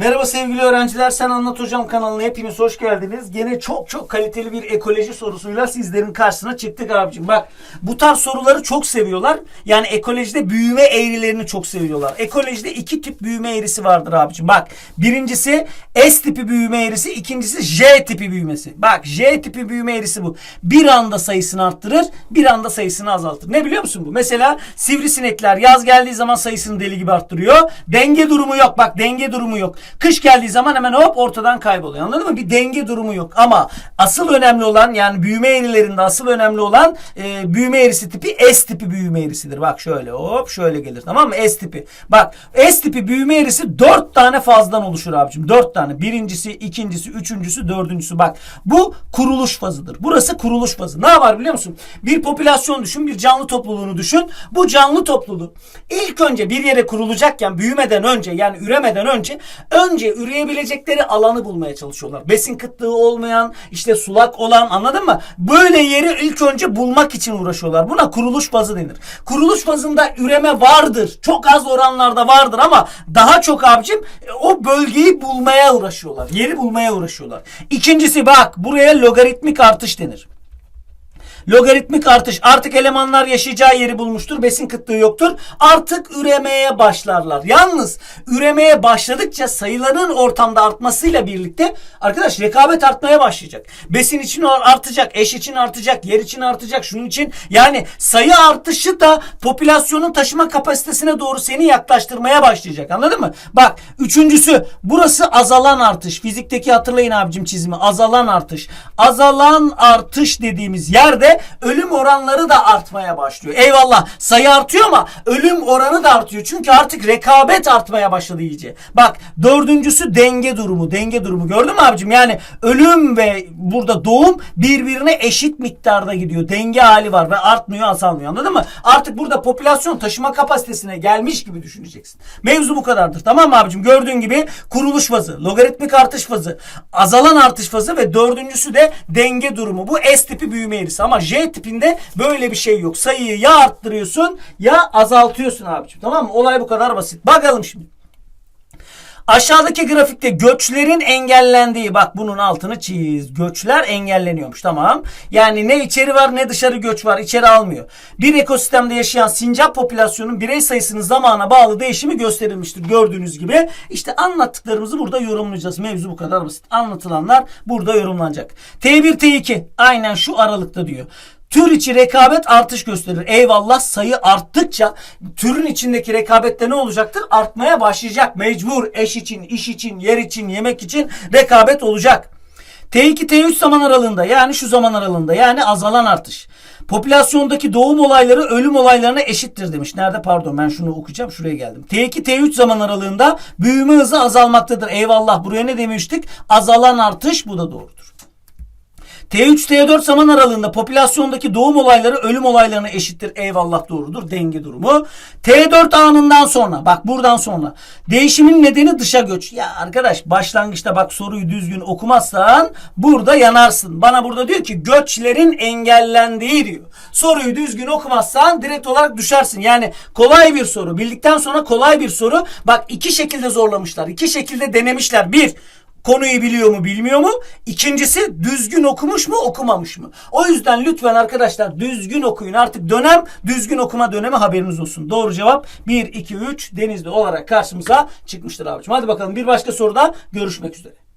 Merhaba sevgili öğrenciler. Sen Anlat Hocam kanalına hepiniz hoş geldiniz. Gene çok çok kaliteli bir ekoloji sorusuyla sizlerin karşısına çıktık abicim. Bak bu tarz soruları çok seviyorlar. Yani ekolojide büyüme eğrilerini çok seviyorlar. Ekolojide iki tip büyüme eğrisi vardır abicim. Bak birincisi S tipi büyüme eğrisi, ikincisi J tipi büyümesi. Bak J tipi büyüme eğrisi bu. Bir anda sayısını arttırır, bir anda sayısını azaltır. Ne biliyor musun bu? Mesela sivrisinekler yaz geldiği zaman sayısını deli gibi arttırıyor. Denge durumu yok. Bak denge durumu yok. Kış geldiği zaman hemen hop ortadan kayboluyor. Anladın mı? Bir denge durumu yok. Ama asıl önemli olan yani büyüme eğrilerinde asıl önemli olan e, büyüme eğrisi tipi S tipi büyüme eğrisidir. Bak şöyle hop şöyle gelir. Tamam mı? S tipi. Bak S tipi büyüme eğrisi dört tane fazdan oluşur abicim. Dört tane. Birincisi, ikincisi, üçüncüsü, dördüncüsü. Bak bu kuruluş fazıdır. Burası kuruluş fazı. Ne var biliyor musun? Bir popülasyon düşün, bir canlı topluluğunu düşün. Bu canlı topluluğu ilk önce bir yere kurulacakken büyümeden önce yani üremeden önce önce üreyebilecekleri alanı bulmaya çalışıyorlar. Besin kıtlığı olmayan, işte sulak olan anladın mı? Böyle yeri ilk önce bulmak için uğraşıyorlar. Buna kuruluş fazı denir. Kuruluş fazında üreme vardır. Çok az oranlarda vardır ama daha çok abicim e, o bölgeyi bulmaya uğraşıyorlar. Yeri bulmaya uğraşıyorlar. İkincisi bak buraya logaritmik artış denir. Logaritmik artış artık elemanlar yaşayacağı yeri bulmuştur. Besin kıtlığı yoktur. Artık üremeye başlarlar. Yalnız üremeye başladıkça sayıların ortamda artmasıyla birlikte arkadaş rekabet artmaya başlayacak. Besin için artacak, eş için artacak, yer için artacak, şunun için yani sayı artışı da popülasyonun taşıma kapasitesine doğru seni yaklaştırmaya başlayacak. Anladın mı? Bak üçüncüsü burası azalan artış. Fizikteki hatırlayın abicim çizimi. Azalan artış. Azalan artış dediğimiz yerde ölüm oranları da artmaya başlıyor. Eyvallah sayı artıyor ama ölüm oranı da artıyor. Çünkü artık rekabet artmaya başladı iyice. Bak dördüncüsü denge durumu. Denge durumu gördün mü abicim? Yani ölüm ve burada doğum birbirine eşit miktarda gidiyor. Denge hali var ve artmıyor azalmıyor anladın mı? Artık burada popülasyon taşıma kapasitesine gelmiş gibi düşüneceksin. Mevzu bu kadardır tamam mı abicim? Gördüğün gibi kuruluş fazı, logaritmik artış fazı, azalan artış fazı ve dördüncüsü de denge durumu. Bu S tipi büyüme eğrisi ama J tipinde böyle bir şey yok. Sayıyı ya arttırıyorsun ya azaltıyorsun abicim. Tamam mı? Olay bu kadar basit. Bakalım şimdi. Aşağıdaki grafikte göçlerin engellendiği bak bunun altını çiz. Göçler engelleniyormuş tamam. Yani ne içeri var ne dışarı göç var. içeri almıyor. Bir ekosistemde yaşayan sincap popülasyonun birey sayısının zamana bağlı değişimi gösterilmiştir. Gördüğünüz gibi işte anlattıklarımızı burada yorumlayacağız. Mevzu bu kadar basit. Anlatılanlar burada yorumlanacak. T1 T2 aynen şu aralıkta diyor. Tür içi rekabet artış gösterir. Eyvallah sayı arttıkça türün içindeki rekabette ne olacaktır? Artmaya başlayacak. Mecbur eş için, iş için, yer için, yemek için rekabet olacak. T2 T3 zaman aralığında yani şu zaman aralığında yani azalan artış. Popülasyondaki doğum olayları ölüm olaylarına eşittir demiş. Nerede pardon ben şunu okuyacağım şuraya geldim. T2 T3 zaman aralığında büyüme hızı azalmaktadır. Eyvallah buraya ne demiştik? Azalan artış bu da doğrudur. T3 T4 zaman aralığında popülasyondaki doğum olayları ölüm olaylarına eşittir. Eyvallah doğrudur. Denge durumu. T4 anından sonra bak buradan sonra değişimin nedeni dışa göç. Ya arkadaş başlangıçta bak soruyu düzgün okumazsan burada yanarsın. Bana burada diyor ki göçlerin engellendiği diyor. Soruyu düzgün okumazsan direkt olarak düşersin. Yani kolay bir soru. Bildikten sonra kolay bir soru. Bak iki şekilde zorlamışlar. iki şekilde denemişler. Bir konuyu biliyor mu bilmiyor mu? İkincisi düzgün okumuş mu okumamış mı? O yüzden lütfen arkadaşlar düzgün okuyun. Artık dönem düzgün okuma dönemi haberiniz olsun. Doğru cevap 1, 2, 3 denizli olarak karşımıza çıkmıştır abicim. Hadi bakalım bir başka soruda görüşmek üzere.